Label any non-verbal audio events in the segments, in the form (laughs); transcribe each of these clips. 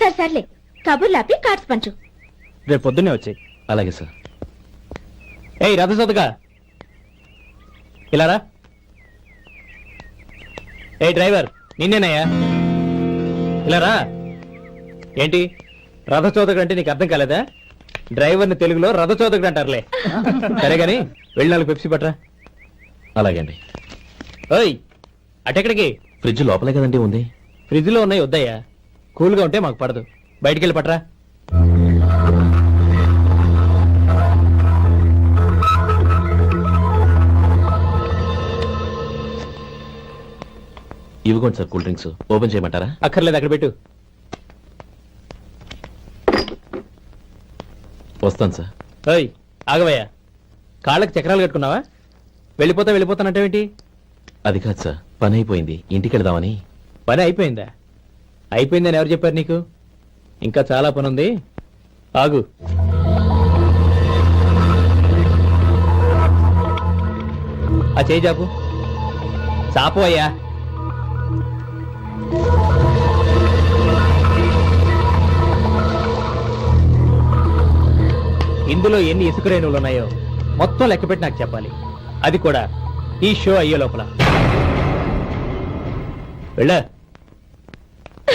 సరే సర్లే. కబుర్లు ఆపి కార్డ్స్ పంచు. రేపు పొద్దున్నే వచ్చాయి. అలాగే సార్. ఏయ్ రథ సోదగా ఇలా రా. ఏ డ్రైవర్ నిన్నేనయ్యా? ఇలా రా. ఏంటి? రథచోదకుడు అంటే నీకు అర్థం కాలేదా? డ్రైవర్ని తెలుగులో రథచోదకుడు అంటారులే. సరే గాని వెళ్ళి నాలుగు పెప్సీ పట్రా అలాగే అండి. ఓయ్ అటెక్కడికి? ఫ్రిడ్జ్ లోపలే కదండి ఉంది. ఫ్రిడ్జ్లో ఉన్నాయి వద్దయ్యా. కూల్గా ఉంటే మాకు పడదు. బయటికి వెళ్ళి పట్రా. ఇవిగోండి సార్ కూల్ డ్రింక్స్. ఓపెన్ చేయమంటారా? అక్కర్లేదు అక్కడ పెట్టు. వస్తాను సార్. ఓయ్ ఆగవయ్యా. కాళ్ళకి చక్రాలు కట్టుకున్నావా? వెళ్ళిపోతా వెళ్ళిపోతానంటావేంటి? అది కాదు సార్ పని అయిపోయింది. ఇంటికి వెళదామని. పని అయిపోయిందా? అయిపోయిందని ఎవరు చెప్పారు నీకు? ఇంకా చాలా పని ఉంది ఆగు. ఆ చేయి చాపు. చాపు అయ్యా. ఇందులో ఎన్ని ఇసుక రేణువులు ఉన్నాయో మొత్తం లెక్కపెట్టి నాకు చెప్పాలి. అది కూడా ఈ షో అయ్యే లోపల. వెళ్ళా?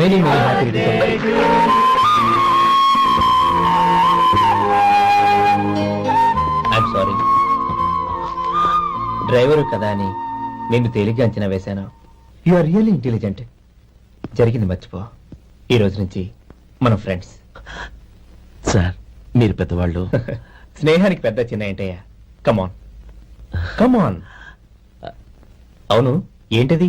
many happy returns. I'm sorry driver కదా అని నిన్ను తేలిగ్గా అంచనా వేశాను. యు ఆర్ రియల్లీ ఇంటెలిజెంట్ జరిగింది మర్చిపో. ఈ రోజు నుంచి మనం ఫ్రెండ్స్ సార్ మీరు పెద్దవాళ్ళు. (laughs) స్నేహానికి పెద్ద చిన్న ఏంటయ్యా? కమాన్ కమాన్ అవును ఏంటది?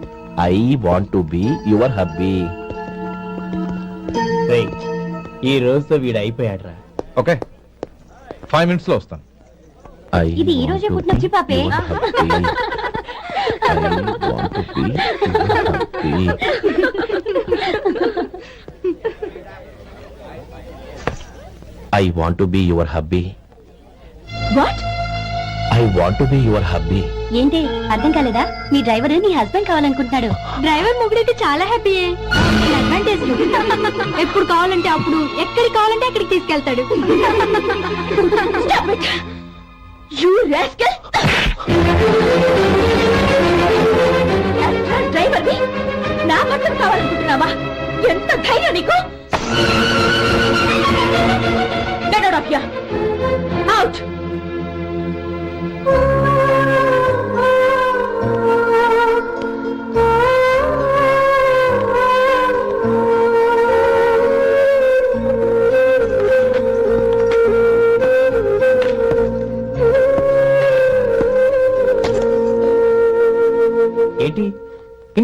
I want to be your hubby ఈ రోజుతో వీడు అయిపోయాడ్రా. ఓకే ఫైవ్ మినిట్స్లో వస్తాను ఇది ఈ రోజే పుట్టిన వచ్చి పాపే. I want to be your hubby what I want to be your hubby ఏంటి? అర్థం కాలేదా? మీ డ్రైవర్ నీ హస్బెండ్ కావాలనుకుంటున్నాడు. డ్రైవర్ మొగుడైతే చాలా హ్యాపీ అడ్వాంటేజ్ ఎప్పుడు కావాలంటే అప్పుడు ఎక్కడికి కావాలంటే అక్కడికి తీసుకెళ్తాడు. యూ రాస్కల్ డ్రైవర్ నా మొత్తం కావాలనుకుంటున్నావా? ఎంత ధైర్యం నీకు? Get out of here. Out.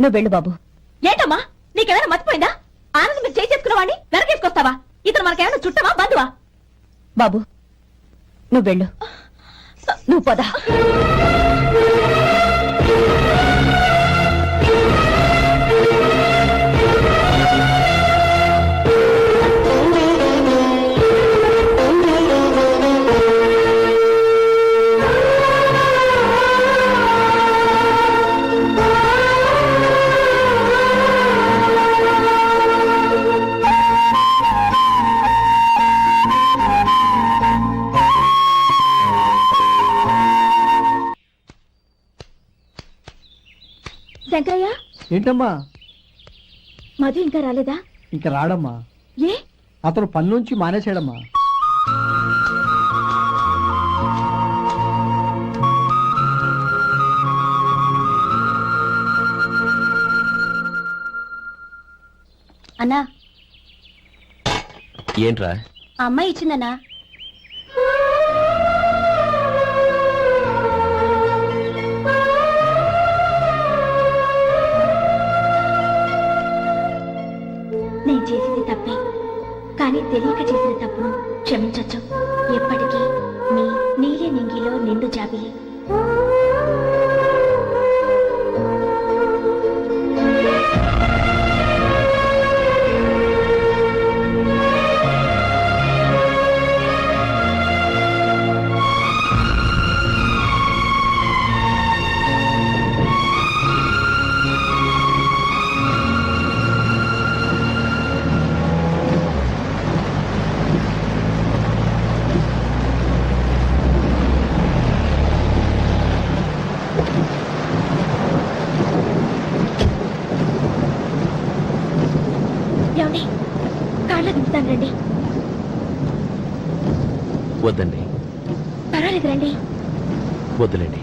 నువ్వు వెళ్ళు బాబు. ఏంటమ్మా? నీకేమైనా మర్చిపోయిందా? ఆనందం మీరు చేసేసుకున్న వాడిని వెనకేసుకొస్తావా? ఇతను మనకేమైనా చుట్టమా బంధువా? బాబు నువ్వు వెళ్ళు. నువ్వు పద. ఏంటమ్మా? మధు ఇంకా రాలేదా? ఇంకా రాడమ్మా. ఏ? అతను పని నుంచి మానేశాడమ్మా. అన్నా. ఏంట్రా? ఆ అమ్మాయి ఇచ్చిందన్నా. కానీ తెలియక చేసిన తప్పును క్షమించొచ్చు. ఎప్పటికీ మీ నీలి నింగిలో నిండు జాబిలి. రండి. వద్దండి. పర్వాలేదు రండి. వద్దులేండి.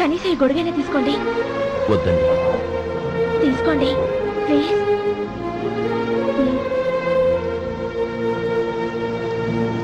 కనీసం ఈ గొడుగైనా తీసుకోండి. వద్దండి. తీసుకోండి ప్లీజ్ ఆ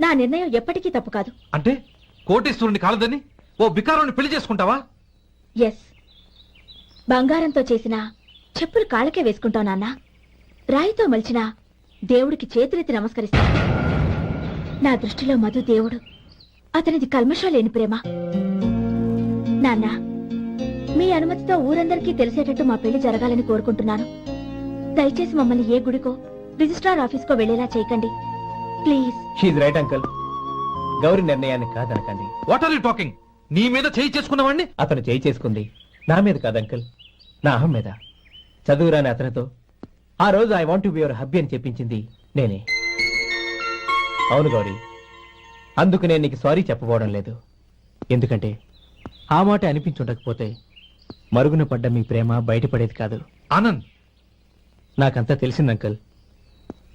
నా నిర్ణయం ఎప్పటికీ తప్పు కాదు. అంటే కోటేశ్వరుని కాలదని ఓ బికారాన్ని పెళ్ళి చేసుకుంటావా? ఎస్ బంగారంతో చేసిన చెప్పులు కాళ్ళకే వేసుకుంటావు నాన్న. రాయితో మలిచిన దేవుడికి చేతులెత్తి నమస్కరిస్తా. నా దృష్టిలో మధు దేవుడు. అతనిది కల్మషం లేని ప్రేమ. నాన్న మీ అనుమతితో ఊరందరికీ తెలిసేటట్టు మా పెళ్ళి జరగాలని కోరుకుంటున్నాను. దయచేసి మమ్మల్ని ఏ గుడికో రిజిస్ట్రార్ ఆఫీస్కో వెళ్ళేలా చేయకండి. Please. She's right uncle Gauri నిర్ణయాన్ని కాదనకండి. వాట్ ఆర్ యూ టాకింగ్ నీ మీద చేయి చేసుకున్నవాడిని అతను చేయి చేసుకుంది. నా మీద కాదు అంకుల్ నా అహం మీద. చదువురాని అతనితో ఆ రోజు I want be your hubby అని చెప్పించింది నేనే. అవును గౌరీ. అందుకు నేను నీకు సారీ చెప్పబోవడం లేదు. ఎందుకంటే ఆ మాట అనిపించుండకపోతే మరుగున పడ్డ మీ ప్రేమ బయటపడేది కాదు. ఆనంద్! నాకంతా తెలిసింది అంకుల్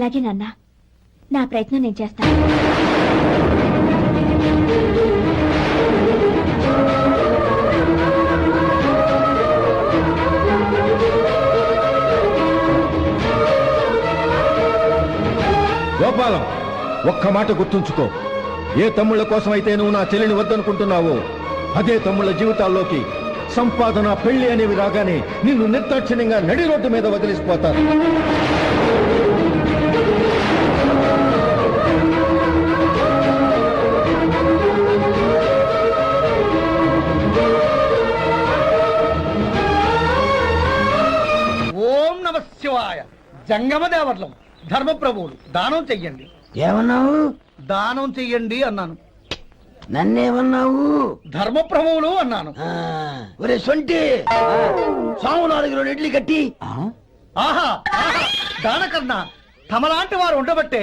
అలాగే నాన్న. నా ప్రయత్నం నేను చేస్తాను. గోపాలం ఒక్క మాట గుర్తుంచుకో. ఏ తమ్ముళ్ళ కోసం అయితే నువ్వు నా చెల్లిని వద్దనుకుంటున్నావో అదే తమ్ముళ్ళ జీవితాల్లోకి సంపాదన పెళ్ళి అనేవి రాగానే నిన్ను నిర్దాక్షిణ్యంగా నడి రోడ్డు మీద వదిలిసిపోతారు. జంగమ దేవర్లం ధర్మప్రభువులు దానం చెయ్యండి. ఏమన్నావు? దానం చెయ్యండి అన్నాను. నన్నేమన్నావు? ధర్మప్రభువులు అన్నాను. ఒరే సొంటి! రెండు ఇడ్లీ కట్టి. ఆహా ఆహా దానకన్నా తమలాంటి వారు ఉండబట్టే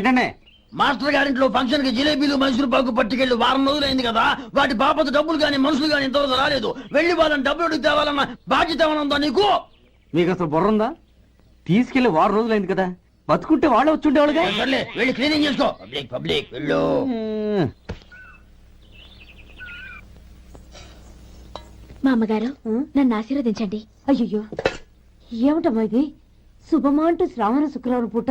ఏంటండి మాస్టర్ గారింట్లో ఫంక్షన్కి జిలేబీలు మైసూరు పాకు పట్టుకెళ్ళి వారం రోజులైంది కదా వాటి బాపత డబ్బులు కానీ మనుషులు కానీ ఇంతవరకు రాలేదు. వెళ్ళి వాళ్ళని డబ్బులు అడిగి తేవాలన్న బాధ్యత ఏమైనా ఉందా నీకు? మీకు అసలు బుర్ర ఉందా? తీసుకెళ్ళి వారం రోజులైంది కదా బతుకుంటే వాళ్ళు వచ్చి ఉండేవాళ్ళుగా సర్లే వెళ్ళి క్లీనింగ్ చేసుకో. పబ్లిక్ పబ్లిక్ వెళ్ళు. మా అమ్మగారు నన్ను ఆశీర్వదించండి. అయ్యో ఏమిటమ్మా ఇది? శుభమా అంటూ శ్రావణ శుక్రవారం పూట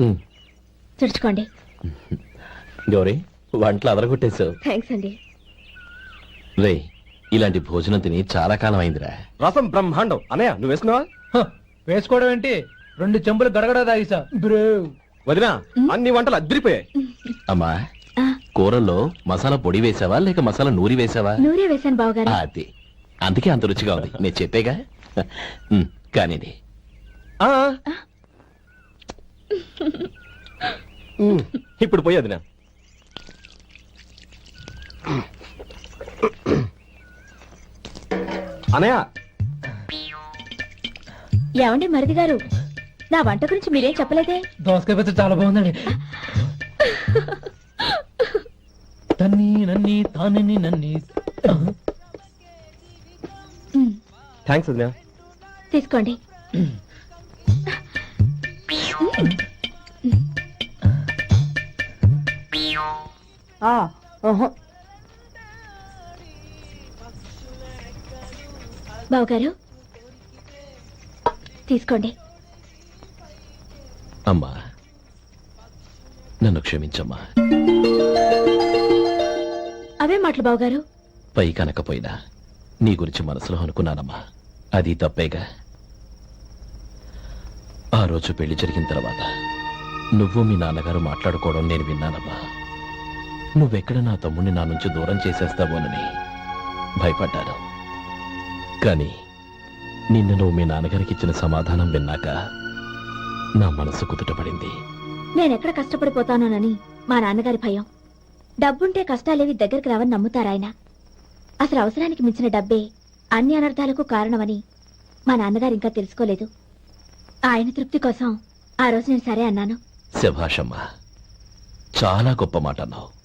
తుడుచుకోండి. గౌరీ వంటలు అదరగొట్టేశావు. థ్యాంక్స్ అండి. రే ఇలాంటి భోజనం తిని చాలా కాలం అయిందిరా. రసం బ్రహ్మాండం. అనయ్య నువ్వు వేసుకున్నావా? హ, వేసుకోవడం ఏంటి? రెండు చెంబులు గడగడ తాగిసా. బ్రో. వదినా అన్ని వంటలు అద్దరిపోయాయి. అమ్మా కూరల్లో మసాలా పొడి వేసావా లేక మసాలా నూరి వేసావా? నూరే వేశాను బావగారు. అది. అందుకే అంత రుచిగా ఉంది. నేను చెప్పేగా. ఉమ్, కానిది. ఆ. ఉమ్, ఇప్పుడు పోయి వదినా. అనయ్య. ఏమండి మరిది గారు? నా వంట గురించి మీరేం చెప్పలేదే? దోసకాయ పచ్చడి చాలా బాగుందండి. తన్ని నన్ని తానని నన్ని. థ్యాంక్స్ వదినా. తీసుకోండి. బావగారు తీసుకోండి. అమ్మా నన్ను క్షమించమ్మా. అవే మాటలు బావగారు. పై కనకపోయినా నీ గురించి మనసులో అనుకున్నానమ్మా. అది తప్పేగా. ఆ రోజు పెళ్ళి జరిగిన తర్వాత నువ్వు మీ నాన్నగారు మాట్లాడుకోవడం నేను విన్నానమ్మా. నువ్వెక్కడ నా తమ్ముడిని నా నుంచి దూరం చేసేస్తావోనని భయపడ్డాను. కానీ నిన్ను నువ్వు మీ నాన్నగారికి ఇచ్చిన సమాధానం విన్నాక నా మనసు కుదుటపడింది. నేనెక్కడ కష్టపడిపోతానోనని మా నాన్నగారి భయం. డబ్బుంటే కష్టాలేవి దగ్గరికి రావని నమ్ముతారాయన అసలు అవసరానికి మించిన డబ్బే అన్ని అనర్థాలకు కారణమని మా నాన్నగారు ఇంకా తెలుసుకోలేదు. ఆయన తృప్తి కోసం ఆ రోజు నేను సరే అన్నాను. శభాషమ్మా చాలా గొప్ప మాట అన్నావు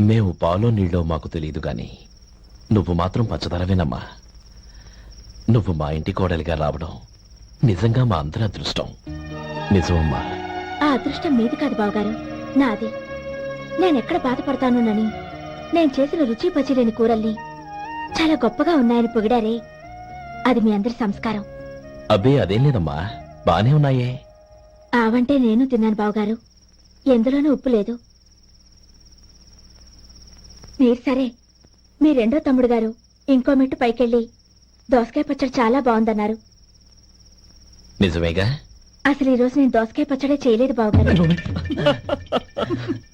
మేము పాలో నీళ్ళో మాకు తెలియదు గాని నువ్వు మాత్రం పచ్చదనవేనమ్మా నువ్వు మా ఇంటి కోడలిగా రావడం నిజంగా మా అందరి అదృష్టం. నిజమమ్మా. ఆ అదృష్టం మీది కాదు బావగారు నాది. నేనెక్కడ బాధపడతానోనని నేను చేసిన రుచి పచిలేని కూరల్ని చాలా గొప్పగా ఉన్నాయని పొగిడారే. అది మీ అందరి సంస్కారం. అబ్బే అదేం లేదమ్మా. బానే ఉన్నాయే. ఆవంటే నేను తిన్నాను బావగారు. ఎందులోనూ ఉప్పు లేదు. మీరు సరే. మీ రెండో తమ్ముడు గారు ఇంకో మెట్టు పైకెళ్ళి. దోసకాయ పచ్చడి చాలా బాగుందన్నారు. నిజమేగా? అసలు ఈ రోజు నేను దోసకాయ పచ్చడే చేయలేదు బావగారు (laughs)